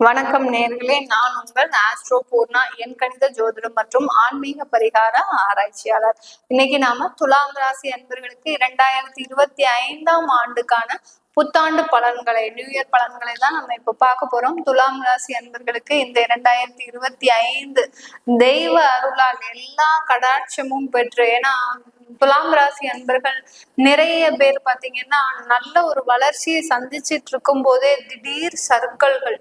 வணக்கம் நேர்களே. நான் உங்கள் ஆஸ்ட்ரோ பூர்ணா என் கணித ஜோதிடம் மற்றும் ஆன்மீக பரிகார ஆராய்ச்சியாளர். இன்னைக்கு நாம துலாம் ராசி அன்பர்களுக்கு இரண்டாயிரத்தி இருபத்தி ஐந்தாம் ஆண்டுக்கான புத்தாண்டு பலன்களை நியூ இயர் பலன்களை தான் நம்ம இப்ப பார்க்க போறோம். துலாம் ராசி அன்பர்களுக்கு இந்த இரண்டாயிரத்தி இருபத்தி ஐந்து தெய்வ அருளால் எல்லா கடாட்சமும் பெற்று ஏன்னா துலாம் ராசி அன்பர்கள் நிறைய பேர் பாத்தீங்கன்னா நல்ல ஒரு வளர்ச்சியை சந்திச்சிட்டு இருக்கும் போதே திடீர் சர்க்கல்கள்.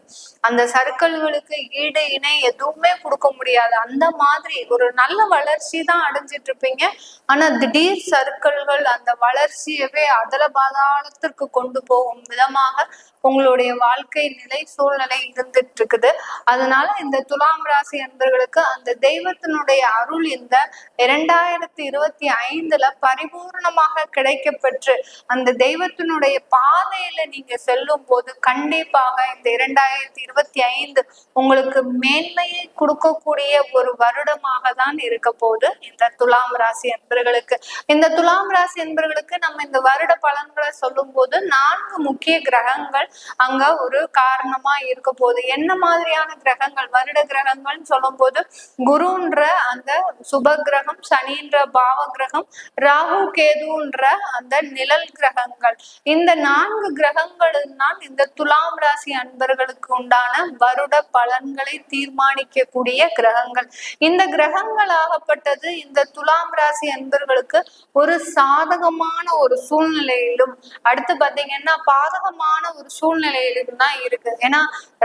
அந்த சர்க்கல்களுக்கு ஈடு இணை எதுவுமே கொடுக்க முடியாது. அந்த மாதிரி ஒரு நல்ல வளர்ச்சி தான் அடைஞ்சிட்டு இருப்பீங்க. ஆனா திடீர் சர்க்கல்கள் அந்த வளர்ச்சியவே அதல பாதாளத்திற்கு கொண்டு போகும் விதமாக உங்களுடைய வாழ்க்கை நிலை சூழ்நிலை இருந்துட்டு இருக்குது அதனால இந்த துலாம் ராசி அன்பர்களுக்கு அந்த தெய்வத்தினுடைய அருள் இந்த இரண்டாயிரத்தி இருபத்தி ஐந்துல பரிபூர்ணமாக கிடைக்கப்பெற்று அந்த தெய்வத்தினுடைய பாதையில நீங்க செல்லும் போது கண்டிப்பாக இந்த இரண்டாயிரத்தி இருபத்தி ஐந்து உங்களுக்கு மேன்மையை கொடுக்கக்கூடிய ஒரு வருடமாக தான் இருக்க போது இந்த துலாம் ராசி அன்பர்களுக்கு. இந்த துலாம் ராசி என்பர்களுக்கு நம்ம இந்த வருட பலன்களை சொல்லும் போது நான்கு முக்கிய கிரகங்கள் அங்க ஒரு காரணமா இருக்க போகுது. என்ன மாதிரியான கிரகங்கள்? வருட கிரகங்கள்னு சொல்லும் போது குருன்ற அந்த சுப கிரகம் சனின்ற பாவ கிரகம் ராகு கேதுன்ற அந்த நிழல் கிரகங்கள். இந்த நான்கு கிரகங்களும் தான் இந்த துலாம் ராசி அன்பர்களுக்கு உண்டான வருட பலன்களை தீர்மானிக்கக்கூடிய கிரகங்கள். இந்த கிரகங்கள் ஆகப்பட்டது இந்த துலாம் ராசி அன்பர்களுக்கு ஒரு சாதகமான ஒரு சூழ்நிலையிலும். அடுத்து பாத்தீங்கன்னா பாதகமான ஒரு சூழ்நிலையிலும் தான் இருக்கு. ஏன்னா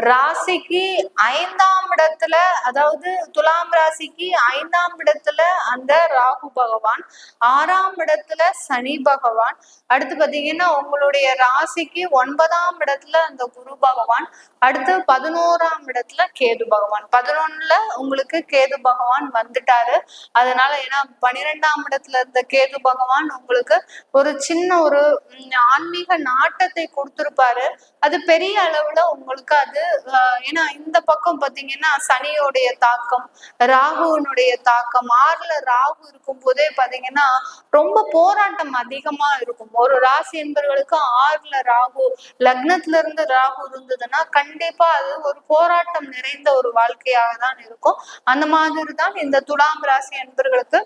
ராசிக்கு ஐந்தாம் இடத்துல அதாவது துலாம் ராசிக்கு ஐந்தாம் இடத்துல அந்த ராகு பகவான் ஆறாம் இடத்துல சனி பகவான். அடுத்து பாத்தீங்கன்னா உங்களுடைய ராசிக்கு ஒன்பதாம் இடத்துல அந்த குரு பகவான். அடுத்து பதினோராம் இடத்துல கேது பகவான். பதினொன்னுல உங்களுக்கு கேது பகவான் வந்துட்டாரு. அதனால ஏன்னா பனிரெண்டாம் இடத்துல இருந்த கேது பகவான் உங்களுக்கு ஒரு சின்ன ஒரு ஆன்மீக நாட்டத்தை கொடுத்திருப்பாரு. அது பெரிய அளவுல உங்களுக்கு அது ஏன்னா இந்த பக்கம் பாத்தீங்கன்னா சனியோடைய தாக்கம் ராகுவனுடைய தாக்கம் ஆறுல ராகு இருக்கும் போதே பாத்தீங்கன்னா ரொம்ப போராட்டம் அதிகமா இருக்கும். ஒரு ராசி என்பவர்களுக்கு ஆறுல ராகு லக்னத்துல இருந்து ராகு இருந்ததுன்னா கண்டிப்பா அது ஒரு போராட்டம் நிறைந்த ஒரு வாழ்க்கையாக தான் இருக்கும். அந்த மாதிரி தான் இந்த துலாம் ராசி என்பவர்களுக்கு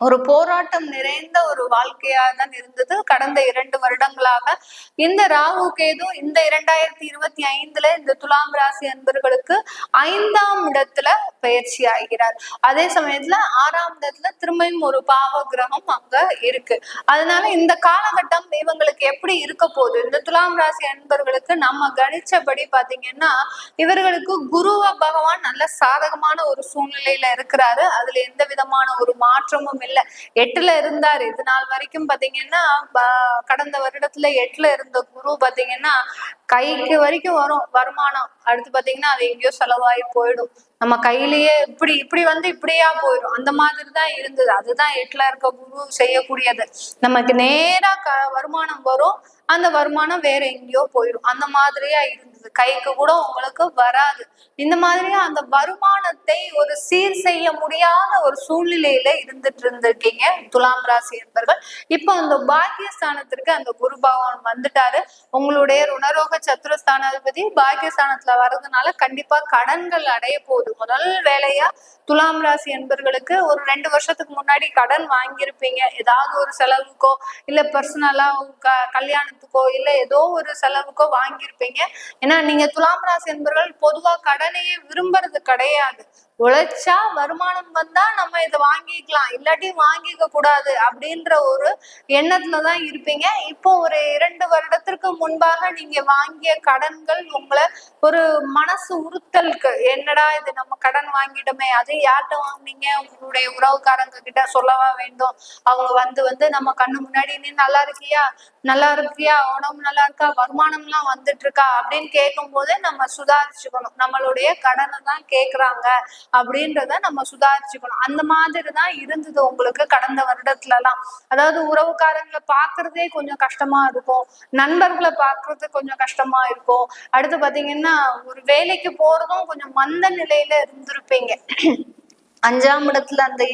ஒரு போராட்டம் நிறைந்த ஒரு வாழ்க்கையாக தான் இருந்தது. கடந்த இரண்டு வருடங்களாக இந்த ராகு கேது இந்த இரண்டாயிரத்தி இருபத்தி ஐந்துல இந்த துலாம் ராசி அன்பர்களுக்கு ஐந்தாம் இடத்துல பயிற்சி ஆகிறார். அதே சமயத்துல ஆறாம் இடத்துல திரும்பியும் ஒரு பாவ கிரகம் அங்க இருக்கு. அதனால இந்த காலகட்டம் இவங்களுக்கு எப்படி இருக்க போகுது? இந்த துலாம் ராசி அன்பர்களுக்கு நம்ம கணிச்சபடி பாத்தீங்கன்னா இவர்களுக்கு குருவ பகவான் நல்ல சாதகமான ஒரு சூழ்நிலையில இருக்கிறாரு. அதுல எந்த விதமான ஒரு மாற்றமும் இல்ல எட்டுல இருந்தாரு. இது நாள் வரைக்கும் பாத்தீங்கன்னா கடந்த வருடத்துல எட்டுல இருந்த குரு பாத்தீங்கன்னா கைக்கு வரைக்கும் வரும் வருமானம். அடுத்து பாத்தீங்கன்னா அது எங்கேயோ செலவாகி போயிடும். நம்ம கையிலயே இப்படி இப்படி வந்து இப்படியா போயிடும். அந்த மாதிரி தான் இருந்தது. அதுதான் எட்டுல இருக்க குரு செய்யக்கூடியது. நமக்கு நேரா க வருமானம் வரும். அந்த வருமானம் வேற எங்கேயோ போயிடும். அந்த மாதிரியா இருந்தது. கைக்கு கூட உங்களுக்கு வராது. இந்த மாதிரியா அந்த வருமானத்தை ஒரு சீர் செய்ய முடியாத ஒரு சூழ்நிலையில இருந்துட்டு இருந்திருக்கீங்க துலாம் ராசி என்பர்கள். இப்போ அந்த பாக்கியஸ்தானத்திற்கு அந்த குரு பகவான் வந்துட்டாரு. உங்களுடைய ருணரோக சத்துரஸ்தானாதிபதி பாக்கியஸ்தானத்துல வர்றதுனால கண்டிப்பா கடன்கள் அடைய போகுது. முதல் வேலையா துலாம் ராசி என்பர்களுக்கு ஒரு ரெண்டு வருஷத்துக்கு முன்னாடி கடன் வாங்கியிருப்பீங்க. ஏதாவது ஒரு செலவுக்கோ இல்ல பர்சனலா கல்யாணத்துக்கோ இல்ல ஏதோ ஒரு செலவுக்கோ வாங்கியிருப்பீங்க. ஏன்னா நீங்க துலாம் ராசி என்பவர்கள் பொதுவா கடனையே விரும்புறது கிடையாது. உழைச்சா வருமானம் வந்தா நம்ம இதை வாங்கிக்கலாம். இல்லாட்டி வாங்கிக்க கூடாது அப்படின்ற ஒரு எண்ணத்துலதான் இருப்பீங்க. இப்போ ஒரு இரண்டு வருடத்திற்கு முன்பாக நீங்க வாங்கிய கடன்கள் உங்களை ஒரு மனசு உறுத்தலுக்கு என்னடா இது நம்ம கடன் வாங்கிட்டோமே அது யார்கிட்ட வாங்கினீங்க? உங்களுடைய உறவுக்காரங்க கிட்ட சொல்லவா வேண்டும்? அவங்க வந்து வந்து நம்ம கண்ணு முன்னாடி நீ நல்லா இருக்கியா? நல்லா இருக்கியா? உடம்பு நல்லா இருக்கா? வருமானம் எல்லாம் வந்துட்டு இருக்கா? அப்படின்னு கேட்கும் போதே நம்ம சுதாரிச்சுக்கணும். நம்மளுடைய கடனை தான் கேக்குறாங்க அப்படின்றத நம்ம சுதாரிச்சுக்கணும். அந்த மாதிரி தான் இருந்தது உங்களுக்கு கடந்த வருடத்துல எல்லாம் அதாவது உறவுக்காரங்களை பாக்குறதே கொஞ்சம் கஷ்டமா இருக்கும். நண்பர்களை பாக்குறது கொஞ்சம் கஷ்டமா இருக்கும். அடுத்து பாத்தீங்கன்னா ஒரு வேலைக்கு போறதும் கொஞ்சம் மந்த நிலையில இருந்திருப்பீங்க. அஞ்சாம் இடத்துல அந்த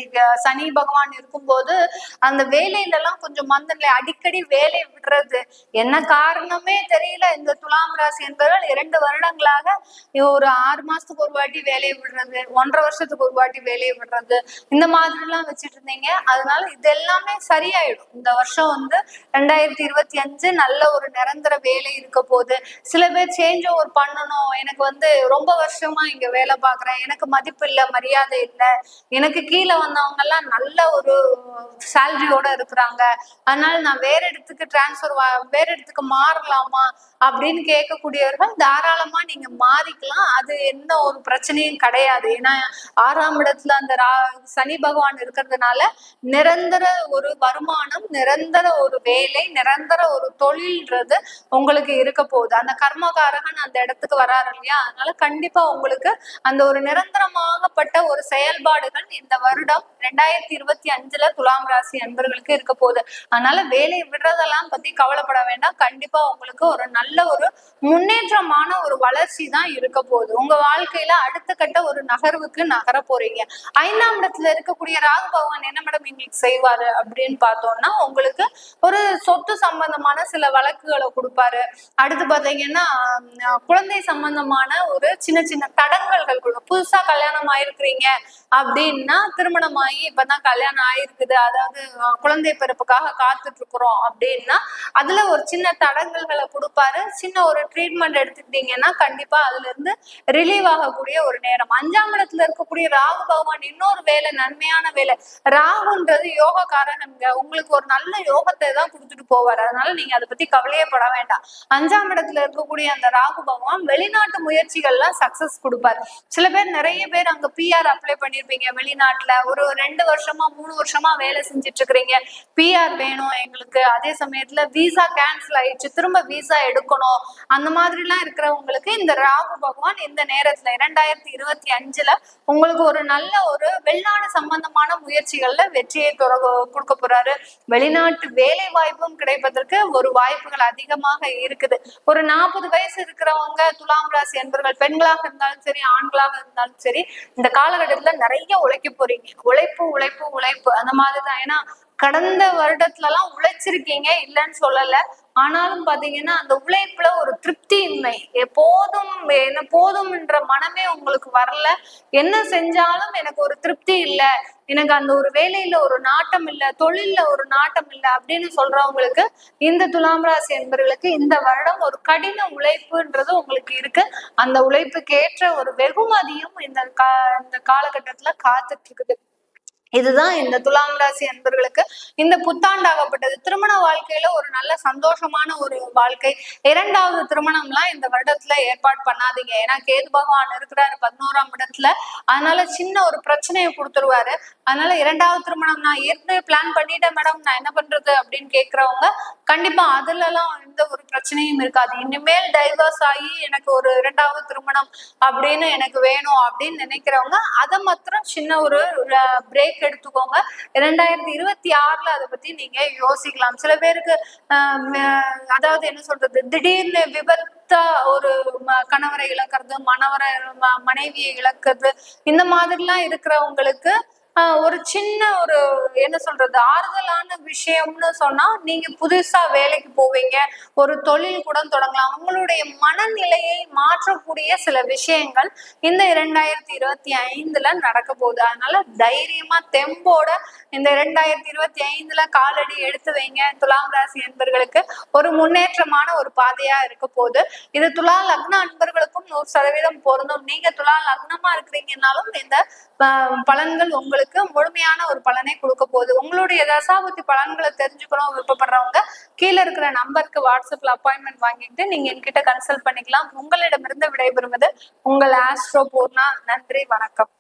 சனி பகவான் இருக்கும்போது அந்த வேலையில எல்லாம் கொஞ்சம் மந்த நிலை அடிக்கடி வேலையை விடுறது என்ன காரணமே தெரியல. இந்த துலாம் ராசி என்பவர்கள் இரண்டு வருடங்களாக ஒரு ஆறு மாசத்துக்கு ஒரு வாட்டி வேலையை விடுறது ஒன்றரை வருஷத்துக்கு ஒரு வாட்டி வேலையை விடுறது இந்த மாதிரி எல்லாம் வச்சுட்டு இருந்தீங்க. அதனால இது எல்லாமே சரியாயிடும். இந்த வருஷம் வந்து ரெண்டாயிரத்தி இருபத்தி அஞ்சு நல்ல ஒரு நிரந்தர வேலை இருக்க போகுது. சில பேர் சேஞ்ச் ஓவர் பண்ணணும். எனக்கு வந்து ரொம்ப வருஷமா இங்க வேலை பாக்குறேன் எனக்கு மதிப்பு இல்லை மரியாதை இல்லை. எனக்கு கீழே வந்தவங்க எல்லாம் நல்ல ஒரு சேலரியோட இருக்கிறாங்க. அதனால நான் வேற இடத்துக்கு டிரான்ஸ்ஃபர் வேற இடத்துக்கு மாறலாமா? அப்படின்னு கேட்கக்கூடியவர்கள் தாராளமா நீங்க மாறிக்கலாம். அது எந்த ஒரு பிரச்சனையும் கிடையாது. ஏன்னா ஆறாம் இடத்துல அந்த ரா- சனி பகவான் இருக்கிறதுனால நிரந்தர ஒரு வருமானம் நிரந்தர ஒரு வேலை நிரந்தர ஒரு தொழில்ன்றது உங்களுக்கு இருக்க போகுது. அந்த கர்மகாரகன் அந்த இடத்துக்கு வராரு இல்லையா? அதனால கண்டிப்பா உங்களுக்கு அந்த ஒரு நிரந்தரமாகப்பட்ட ஒரு செயல்பாடுகள் இந்த வருடம் ரெண்டாயிரத்தி இருபத்தி அஞ்சுல துலாம் ராசி அன்பர்களுக்கு இருக்க போகுது. அதனால வேலையை விடுறதெல்லாம் பத்தி கவலைப்பட வேண்டாம். கண்டிப்பா உங்களுக்கு ஒரு நல்ல ஒரு முன்னேற்றமான ஒரு வளர்ச்சி தான் இருக்க போகுது. உங்க வாழ்க்கையில அடுத்த கட்ட ஒரு நகர்வுக்கு நகர போறீங்க. ஐந்தாம் இடத்துல இருக்கக்கூடிய ராகு பகவான் என்ன மேடம் இன்னைக்கு செய்வாரு அப்படின்னு பார்த்தோம்னா உங்களுக்கு ஒரு சொத்து சம்பந்தமான சில வழக்குகளை கொடுப்பாரு. அடுத்து பாத்தீங்கன்னா குழந்தை சம்பந்தமான ஒரு சின்ன சின்ன தடங்கல்கள் கொடுக்கும் புதுசா கல்யாணம் ஆயிருக்கிறீங்க அப்படின்னா திருமணமாகி இப்பதான் கல்யாணம் ஆயிருக்குது. அதாவது குழந்தை பிறப்புக்காக காத்துட்டு இருக்கிறோம் அப்படின்னா அதுல ஒரு சின்ன தடங்கல்களை கொடுப்பாரு. சின்ன ஒரு ட்ரீட்மெண்ட் எடுத்துக்கிட்டீங்கன்னா கண்டிப்பா அதுல இருந்து ரிலீவ் ஆகக்கூடிய ஒரு நேரம். அஞ்சாம் இடத்துல இருக்கக்கூடிய ராகு பகவான் இன்னொரு வேலை நன்மையான வேலை. ராகுன்றது யோகக்காரகங்க உங்களுக்கு ஒரு நல்ல யோகத்தை தான் கொடுத்துட்டு போவார். அதனால நீங்க அதை பத்தி கவலையே பட வேண்டாம். அஞ்சாம் இடத்துல இருக்கக்கூடிய அந்த ராகு பகவான் வெளிநாட்டு முயற்சிகள்லாம் சக்சஸ் கொடுப்பார். சில பேர் நிறைய பேர் அங்க பிஆர் அப்ளை பண்ணிருப்பீங்க. வெளிநாட்டுல ஒரு ரெண்டு வருஷமா மூணு வருஷமா வேலை செஞ்சுட்டு இருக்கிறீங்க. பிஆர் வேணும் எங்களுக்கு. அதே சமயத்துல விசா கேன்சல் ஆயிடுச்சு. திரும்ப விசா இருக்கணும். அந்த எல்லாம் இருக்கிறவங்களுக்கு இந்த ராகு பகவான் இந்த நேரத்துல இரண்டாயிரத்தி இருபத்தி அஞ்சுல உங்களுக்கு ஒரு நல்ல ஒரு வெளிநாடு சம்பந்தமான முயற்சிகள்ல வெற்றியை கொடுக்க போறாரு. வெளிநாட்டு வேலை வாய்ப்பும் கிடைப்பதற்கு ஒரு வாய்ப்புகள் அதிகமாக இருக்குது. ஒரு நாற்பது வயசு இருக்கிறவங்க துலாம் ராசி என்பவர்கள் பெண்களாக இருந்தாலும் சரி ஆண்களாக இருந்தாலும் சரி இந்த காலகட்டத்துல நிறைய உழைக்க போறீங்க. உழைப்பு உழைப்பு உழைப்பு. அந்த மாதிரிதான். ஏன்னா கடந்த வருடத்துல எல்லாம் உழைச்சிருக்கீங்க இல்லைன்னு சொல்லல. ஆனாலும் பாத்தீங்கன்னா அந்த உழைப்புல ஒரு திருப்தி இன்மை எப்போதும் என்ன போதும்ன்ற மனமே உங்களுக்கு வரல. என்ன செஞ்சாலும் எனக்கு ஒரு திருப்தி இல்ல. எனக்கு அந்த ஒரு வேலையில ஒரு நாட்டம் இல்ல தொழில்ல ஒரு நாட்டம் இல்ல அப்படின்னு சொல்றவங்களுக்கு இந்த துலாம் ராசி என்பவர்களுக்கு இந்த வருடம் ஒரு கடின உழைப்புன்றது உங்களுக்கு இருக்கு. அந்த உழைப்புக்கு ஏற்ற ஒரு வெகுமதியும் இந்த கா இந்த காலகட்டத்துல காத்துட்டு இருக்குது. இதுதான் இந்த துலாம் ராசி அன்பர்களுக்கு இந்த புத்தாண்டாகப்பட்டது. திருமண வாழ்க்கையில ஒரு நல்ல சந்தோஷமான ஒரு வாழ்க்கை. இரண்டாவது திருமணம்லாம் இந்த வருடத்துல ஏற்பாடு பண்ணாதீங்க. ஏன்னா கேது பகவான் இருக்கிறாரு பதினோராம் இடத்துல. அதனால சின்ன ஒரு பிரச்சனையை கொடுத்துருவாரு. அதனால இரண்டாவது திருமணம் நான் ஏற்கனவே பிளான் பண்ணிட்டேன் மேடம் நான் என்ன பண்றது அப்படின்னு கேட்கறவங்க கண்டிப்பா அதுல எல்லாம் எந்த ஒரு பிரச்சனையும் இருக்காது. இனிமேல் டைவர்ஸ் ஆகி எனக்கு ஒரு இரண்டாவது திருமணம் அப்படின்னு எனக்கு வேணும் அப்படின்னு நினைக்கிறவங்க அதை மாத்திரம் சின்ன ஒரு பிரேக் எடுத்துக்கோங்க. இரண்டாயிரத்தி இருபத்தி ஆறுல அதை பத்தி நீங்க யோசிக்கலாம். சில பேருக்கு அதாவது என்ன சொல்றது? திடீர்னு விபத்தா ஒரு கணவரை இழக்கிறது மணவரை ம- மனைவியை இழக்கிறது இந்த மாதிரிலாம் இருக்கிறவங்களுக்கு ஒரு சின்ன ஒரு என்ன சொல்றது ஆறுதலான விஷயம்னு சொன்னா நீங்க புதுசா வேலைக்கு போவீங்க ஒரு தொழில் கூட தொடங்கலாம். உங்களுடைய மனநிலையை மாற்றக்கூடிய சில விஷயங்கள் இந்த இரண்டாயிரத்தி இருபத்தி ஐந்துல நடக்க போகுது. அதனால தைரியமா தெம்போட இந்த இரண்டாயிரத்தி இருபத்தி ஐந்துல காலடி எடுத்து வைங்க. துலாம் ராசி அன்பர்களுக்கு ஒரு முன்னேற்றமான ஒரு பாதையா இருக்க போகுது. இது துலா லக்ன அன்பர்களுக்கும் நூறு சதவீதம் பொருந்தும். நீங்க துலா லக்னமா இருக்கிறீங்கனாலும் இந்த பலன்கள் உங்களுக்கு உங்களுக்கு முழுமையான ஒரு பலனை கொடுக்க போகுது. உங்களுடைய தசாபுத்தி பலன்களை தெரிஞ்சுக்கணும் விருப்பப்படுறவங்க கீழே இருக்கிற நம்பருக்கு வாட்ஸ்அப்ல அப்பாயின்மெண்ட் வாங்கிட்டு நீங்க என்கிட்ட கன்சல்ட் பண்ணிக்கலாம். உங்களிடமிருந்து விடைபெறுவது உங்கள் ஆஸ்ட்ரோ பூர்ணா நன்றி வணக்கம்.